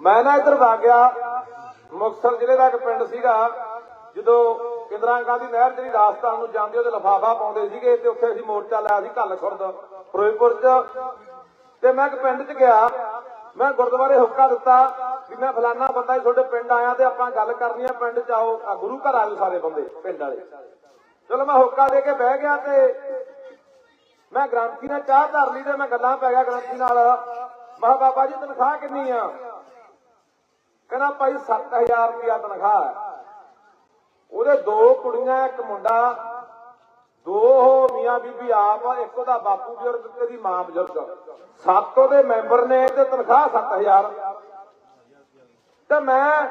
ਮੈਂ ਨਾ ਇੱਧਰ ਵਗ ਗਿਆ। ਮੁਕਤਸਰ ਜ਼ਿਲ੍ਹੇ ਦਾ ਇੱਕ ਪਿੰਡ ਸੀਗਾ। ਜਦੋਂ ਇੰਦਰਾ ਗਾਂਧੀ ਨਹਿਰ ਜਿਹੜੀ ਰਾਜਸਥਾਨ ਨੂੰ ਜਾਂਦੀ, ਉਹਦੇ ਲਫਾਫਾ ਪਾਉਂਦੇ ਸੀਗੇ ਤੇ ਉੱਥੇ ਅਸੀਂ ਮੋਰਚਾ ਲਾਇਆ ਸੀ ਕੱਲ ਖੁਰਦ, ਫਿਰੋਜ਼ਪੁਰ 'ਚ। ਤੇ ਮੈਂ ਇੱਕ ਪਿੰਡ 'ਚ ਗਿਆ। ਮੈਂ ਗੁਰਦੁਆਰੇ ਹੁੱਕਾ ਦਿੱਤਾ ਵੀ ਮੈਂ ਫਲਾਨਾ ਬੰਦਾ ਜੀ ਤੁਹਾਡੇ ਪਿੰਡ ਆਇਆ ਤੇ ਆਪਾਂ ਗੱਲ ਕਰਨੀ ਆ ਪਿੰਡ 'ਚ, ਆਓ, ਆ ਗੁਰੂ ਘਰ ਆਇਓ ਸਾਰੇ ਬੰਦੇ, ਪਿੰਡ ਵਾਲੇ। ਚਲੋ ਮੈਂ ਹੁੱਕਾ ਦੇ ਕੇ ਬਹਿ ਗਿਆ ਤੇ ਮੈਂ ਗ੍ਰੰਥੀ ਨਾਲ ਚਾਹ ਧਰ ਲਈ ਤੇ ਮੈਂ ਗੱਲਾਂ ਪੈ ਗਿਆ ਗ੍ਰੰਥੀ ਨਾਲ। ਮੈਂ ਕਿਹਾ, ਬਾਬਾ ਜੀ ਤਨਖਾਹ ਕਿੰਨੀ ਆ? ਕਹਿੰਦਾ ਭਾਈ 7000 ਰੁਪਇਆ ਤਨਖਾਹ ਹੈ। ਉਹਦੇ ਦੋ ਕੁੜੀਆਂ, ਇੱਕ ਮੁੰਡਾ, ਦੋ ਮੀਆਂ ਬੀਬੀ ਆਪ ਇੱਕ ਉਹਦਾ ਬਾਪੂ ਬਜ਼ੁਰਗ ਤੇ ਦੀ ਮਾਂ ਬਜ਼ੁਰਗ ਸੱਤ ਉਹਦੇ ਮੈਂਬਰ ਨੇ, ਤੇ ਤਨਖਾਹ 7000 ਤੇ ਮੈਂ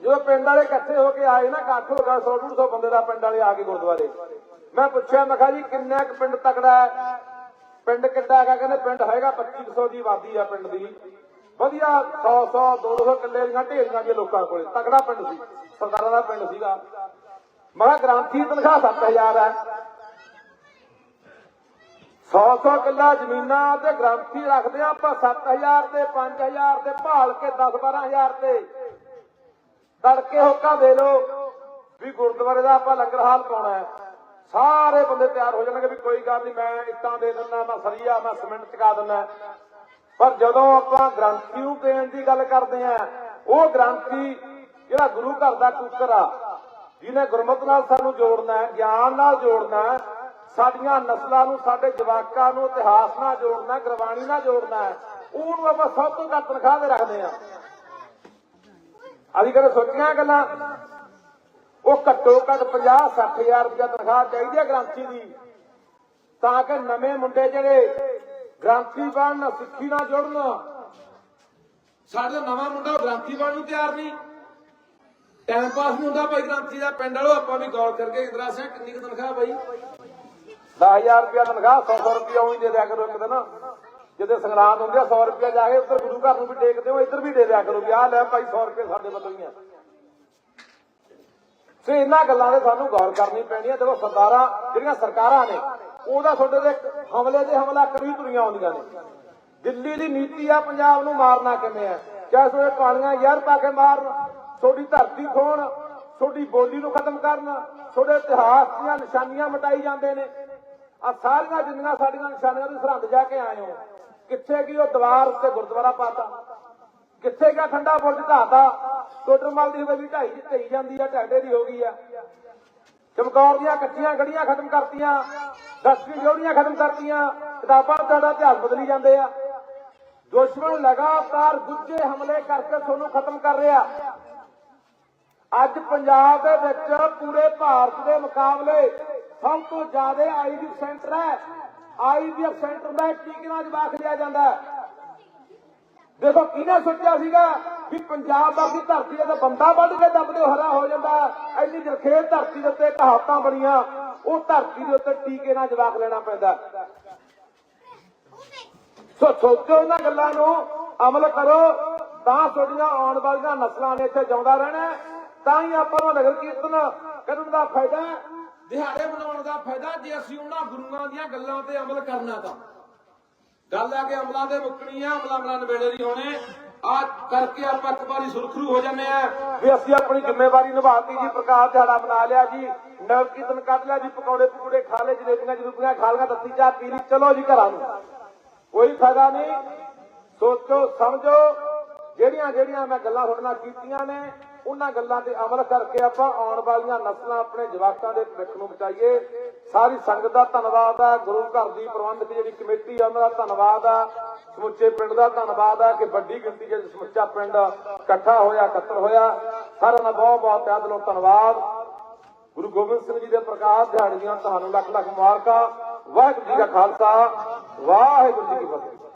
ਜਦੋਂ ਪਿੰਡ ਵਾਲੇ ਇਕੱਠੇ ਹੋ ਕੇ ਆਏ ਨਾ, ਇਕੱਠ ਹੋ ਗਿਆ 100 150 ਬੰਦੇ ਦਾ ਪਿੰਡ ਵਾਲੇ ਆ ਕੇ ਗੁਰਦੁਆਰੇ। ਮੈਂ ਪੁੱਛਿਆ, ਮੈਂ ਕਿਹਾ ਜੀ, ਕਿੰਨਾ ਕੁ ਪਿੰਡ ਤਕੜਾ ਹੈ? ਪਿੰਡ ਕਿੱਡਾ ਹੈਗਾ? ਕਹਿੰਦੇ ਪਿੰਡ ਹੈਗਾ 2500 ਦੀ ਆਬਾਦੀ ਆ ਪਿੰਡ ਦੀ। ਵਧੀਆ 100 100 200 ਕਿੱਲੇ ਦੀਆਂ ਢੇਰੀਆਂ ਦੇ ਲੋਕਾਂ ਕੋਲੇ। ਤਕੜਾ ਪਿੰਡ ਸੀ ਸਰਦਾਰਾਂ ਦਾ ਪਿੰਡ ਸੀਗਾ। ਮੈਂ ਕਿਹਾ ਗ੍ਰਾਂਥੀ ਤਨਖਾਹ 7000 ਹੈ। 100 100 ਕਿੱਲਾ ਜ਼ਮੀਨਾਂ ਤੇ ਗ੍ਰਾਂਥੀ ਰੱਖਦੇ ਆ ਆਪਾਂ 7000 ਤੇ 5000 ਤੇ, ਭਾਲ ਕੇ 10 12000 ਤੇ। ਤੜਕੇ ਹੋਕਾ ਦੇ ਲੋ ਵੀ ਗੁਰਦੁਆਰੇ ਦਾ ਆਪਾਂ ਲੰਗਰ ਹਾਲ ਪਾਉਣਾ ਹੈ। ਸਾਰੇ ਬੰਦੇ ਤਿਆਰ ਹੋ ਜਾਣਗੇ ਵੀ ਕੋਈ ਗੱਲ ਨਹੀਂ ਮੈਂ ਇੱਟਾਂ ਦੇ ਦਿੰਦਾ, ਮੈਂ ਸਰੀਆ, ਮੈਂ ਸਿਮੈਂਟ ਚਕਾ ਦਿੰਦਾ। ਪਰ ਜਦੋਂ ਆਪਾਂ ਗ੍ਰੰਥੀ ਨੂੰ ਦੇਣ ਦੀ ਗੱਲ ਕਰਦੇ ਆ ਉਹ ਗ੍ਰੰਥੀ ਜਿਹੜਾ ਗੁਰੂ ਘਰ ਦਾ ਕੂਕਰ ਆ, ਜਿਹਨੇ ਗੁਰਮਤਿ ਨਾਲ ਸਾਨੂੰ ਜੋੜਨਾ ਹੈ, ਗਿਆਨ ਨਾਲ ਜੋੜਨਾ ਹੈ, ਸਾਡੀਆਂ ਨਸਲਾਂ ਨੂੰ, ਸਾਡੇ ਜਵਾਕਾਂ ਨੂੰ, ਇਤਿਹਾਸ ਨਾਲ ਜੋੜਨਾ ਗੁਰਬਾਣੀ ਨਾਲ ਜੋੜਨਾ ਹੈ, ਉਹਨੂੰ ਆਪਾਂ ਸਭ ਤੋਂ ਘੱਟ ਤਨਖਾਹ ਤੇ ਰੱਖਦੇ ਆ ਅਸੀਂ ਕਦੇ ਸੋਚੀਆਂ ਗੱਲਾਂ, ਉਹ ਘੱਟੋ ਘੱਟ 50 60000 ਰੁਪਇਆ ਤਨਖਾਹ ਚਾਹੀਦੀ ਹੈ ਗ੍ਰੰਥੀ ਦੀ, ਤਾਂ ਕਿ ਨਵੇਂ ਮੁੰਡੇ ਜਿਹੜੇ ਗ੍ਰੰਥੀ ਬਣਨ, ਸਿੱਖੀ ਨਾਲ ਜੁੜਨ। ਸਾਡੇ ਨਵਾਂ ਮੁੰਡਾ ਗ੍ਰੰਥੀ ਬਣਨ ਨੂੰ ਤਿਆਰ ਨਹੀਂ। ਟਾਈਮ ਪਾਸ ਨਹੀਂ ਹੁੰਦਾ ਭਾਈ ਗ੍ਰੰਥੀ ਦਾ। ਪਿੰਡ ਵਾਲੋ, ਆਪਾਂ ਵੀ ਗੌਰ ਕਰਕੇ ਇੰਦਰਾ ਸਿੰਘ ਕਿੰਨੀ ਕੁ ਤਨਖਾਹ ਬਾਈ? 10000 ਰੁਪਇਆ ਤਨਖਾਹ 100 100 ਉਹੀ ਦੇ ਦਿਆ ਕਰੋ ਇੱਕ ਦਿਨ। ਜਦੋਂ ਸੰਗਰਾਂਦ ਹੁੰਦੀ ਆ 100 ਰੁਪਇਆ ਜਾ ਕੇ ਉੱਧਰ ਗੁਰੂ ਘਰ ਨੂੰ ਵੀ ਟੇਕਦੇ ਹੋ ਇੱਧਰ ਵੀ ਦੇ ਦਿਆ ਕਰੋ ਵੀ ਆਹ ਲੈ ਭਾਈ 100 ਰੁਪਏ ਸਾਡੇ ਵੱਲੋਂ ਹੀ ਆ। ਸੋ ਇਹਨਾਂ ਗੱਲਾਂ ਦੇ ਸਾਨੂੰ ਗੌਰ ਕਰਨੀ ਪੈਣੀ ਹੈ ਦੇਖੋ ਸਰਦਾਰਾਂ, ਜਿਹੜੀਆਂ ਸਰਕਾਰਾਂ ਨੇ ਉਹਦਾ ਤੁਹਾਡੇ ਦੇ ਹਮਲੇ ਦੇ ਹਮਲਾ ਕਰੀ ਤੁਰੀਆਂ ਆਉਂਦੀਆਂ ਨੇ ਦਿੱਲੀ ਦੀ ਨੀਤੀ ਆ, ਪੰਜਾਬ ਨੂੰ ਮਾਰਨਾ ਕਿਵੇਂ ਆ? ਚਾਹੇ ਤੁਹਾਡੇ ਕਾਲੀਆਂ ਯਾਰ ਪਾ ਕੇ ਮਾਰਨ ਤੁਹਾਡੀ ਧਰਤੀ ਖੋਣ ਤੁਹਾਡੀ ਬੋਲੀ ਨੂੰ ਖਤਮ ਕਰਨ ਤੁਹਾਡੇ ਇਤਿਹਾਸ ਦੀਆਂ ਨਿਸ਼ਾਨੀਆਂ ਮਿਟਾਈ ਜਾਂਦੇ ਨੇ। ਆ ਸਾਰੀਆਂ ਜਿੰਨੀਆਂ ਸਾਡੀਆਂ ਨਿਸ਼ਾਨੀਆਂ ਦੇ ਸਰਹੰਦ ਜਾ ਕੇ ਆਏ ਹੋ, ਕਿੱਥੇ ਗਈ ਉਹ ਦੀਵਾਰ ਉੱਤੇ ਗੁਰਦੁਆਰਾ ਪਾਤਾ? ਕਿੱਥੇ ਗਿਆ ਠੰਡਾ ਬੁਰਜ ਢਾਤਾ ਟੋਟਰਮਲ ਦੀ ਹਵੇਲੀ ਢਾਈ ਜੀ ਢਈ ਜਾਂਦੀ ਆ ਢਾਡੇ ਦੀ ਹੋ ਗਈ ਆ। ਚਮਕੌਰ ਦੀਆਂ ਕੱਚੀਆਂ ਗੜੀਆਂ ਖਤਮ ਕਰਤੀਆਂ। ਦਸਵੀਂ ਜੋੜੀਆਂ ਖਤਮ ਕਰਤੀਆਂ, ਕਿਤਾਬਾਂ ਦਾ ਸਾਡਾ ਇਤਿਹਾਸ ਬਦਲੀ ਜਾਂਦੇ ਆ। ਦੁਸ਼ਮਣ ਲਗਾਤਾਰ ਗੁੱਜੇ ਹਮਲੇ ਕਰਕੇ ਤੁਹਾਨੂੰ ਖਤਮ ਕਰ ਰਿਹਾ। ਅੱਜ ਪੰਜਾਬ ਦੇ ਵਿੱਚ ਪੂਰੇ ਭਾਰਤ ਦੇ ਮੁਕਾਬਲੇ ਸਭ ਤੋਂ ਜ਼ਿਆਦਾ ਆਈਵੀਐਫ ਸੈਂਟਰ ਹੈ। ਆਈਵੀਐਫ ਸੈਂਟਰ ਦਾ ਟੀਕੇ ਜਵਾਬ ਲਿਆ ਜਾਂਦਾ ਹੈ? ਦੇਖੋ, ਕਿਹਨੇ ਸੋਚਿਆ ਸੀਗਾ ਵੀ ਪੰਜਾਬ ਵਰਗੀ ਧਰਤੀ ਦਾ ਬੰਦਾ ਵੱਢ ਕੇ ਦੱਬਦੇ ਹਰਾ ਹੋ ਜਾਂਦਾ। ਐਨੀ ਜਰਖੇਜ਼ ਧਰਤੀ ਦੇ ਉੱਤੇ ਕਹਾਵਤਾਂ ਬਣੀਆਂ, ਉਹ ਧਰਤੀ ਦੇ ਉੱਤੇ ਟੀਕੇ ਨਾਲ ਜਵਾਬ ਲੈਣਾ ਪੈਂਦਾ। ਸੋ ਸੋਚੋ ਇਹਨਾਂ ਗੱਲਾਂ ਨੂੰ, ਅਮਲ ਕਰੋ, ਤਾਂ ਤੁਹਾਡੀਆਂ ਆਉਣ ਵਾਲੀਆਂ ਨਸਲਾਂ ਨੇ ਇੱਥੇ ਜਿਉਂਦਾ ਰਹਿਣਾ ਤਾਂ ਹੀ ਆਪਾਂ ਨੂੰ ਨਗਰ ਕੀਰਤਨ ਕਰਨ ਦਾ ਫਾਇਦਾ ਦਿਹਾੜੇ ਮਨਾਉਣ ਦਾ ਫਾਇਦਾ ਜੇ ਅਸੀਂ ਉਹਨਾਂ ਗੁਰੂਆਂ ਦੀਆਂ ਗੱਲਾਂ ਤੇ ਅਮਲ ਕਰਨਾ ਤਾਂ। ਗੱਲ ਆ ਕਿ ਅਮਲਾਂ ਦੇ ਮੁੱਕਣੀ ਆ, ਅਮਲਾਂ ਅਮਲਾਂ ਨਵੇੜੇ ਨਹੀਂ ਹੋਣੇ। ਆ ਕਰਕੇ ਆਪਾਂ ਇੱਕ ਵਾਰੀ ਸੁਰਖਰੂ ਹੋ ਜਾਂਦੇ ਆ ਵੀ ਅਸੀਂ ਆਪਣੀ ਜ਼ਿੰਮੇਵਾਰੀ ਨਿਭਾਤੀ ਜੀ, ਪ੍ਰਕਾਸ਼ ਦਿਹਾੜਾ ਬਣਾ ਲਿਆ ਜੀ ਨਗਰ ਕੀਰਤਨ ਕੱਢ ਲਿਆ ਜੀ, ਪਕੌੜੇ ਪਕੌੜੇ ਖਾ ਲਏ, ਜਲੇਬੀਆਂ ਜਲੂਬੀਆਂ ਖਾ ਲਈਆਂ ਦੱਸੀ ਚਾਹ ਪੀ ਲਈ, ਚਲੋ ਜੀ ਘਰਾਂ ਨੂੰ। ਕੋਈ ਫਾਇਦਾ ਨਹੀਂ। ਸੋਚੋ, ਸਮਝੋ, ਜਿਹੜੀਆਂ ਜਿਹੜੀਆਂ ਮੈਂ ਗੱਲਾਂ ਤੁਹਾਡੇ ਨਾਲ ਕੀਤੀਆਂ ਨੇ, ਉਹਨਾਂ ਗੱਲਾਂ ਤੇ ਅਮਲ ਕਰਕੇ ਆਪਾਂ ਆਉਣ ਵਾਲੀਆਂ ਨਸਲਾਂ ਆਪਣੇ ਜਵਾਕਾਂ ਦੇ ਭਵਿੱਖ ਨੂੰ ਬਚਾਈਏ। ਸਾਰੀ ਸੰਗਤ ਦਾ ਧੰਨਵਾਦ ਹੈ ਗੁਰੂ ਘਰ ਦੀ ਪ੍ਰਬੰਧਕ ਜਿਹੜੀ ਕਮੇਟੀ ਆ, ਉਹਨਾਂ ਦਾ ਧੰਨਵਾਦ ਆ। ਸਮੁੱਚੇ ਪਿੰਡ ਦਾ ਧੰਨਵਾਦ ਆ ਕਿ ਵੱਡੀ ਗਿਣਤੀ ਵਿੱਚ ਸਮੁੱਚਾ ਪਿੰਡ ਇਕੱਠਾ ਹੋਇਆ, ਇਕੱਤਰ ਹੋਇਆ। ਸਾਰਿਆਂ ਦਾ ਬਹੁਤ ਬਹੁਤ ਤਹਿ ਦਿਲੋਂ ਧੰਨਵਾਦ। ਗੁਰੂ ਗੋਬਿੰਦ ਸਿੰਘ ਜੀ ਦੇ ਪ੍ਰਕਾਸ਼ ਦਿਹਾੜੇ ਦੀਆਂ ਤੁਹਾਨੂੰ ਲੱਖ ਲੱਖ ਮੁਬਾਰਕਾਂ। ਵਾਹਿਗੁਰੂ ਜੀ ਦਾ ਖਾਲਸਾ, ਵਾਹਿਗੁਰੂ ਜੀ ਕੀ ਫਤਿਹ।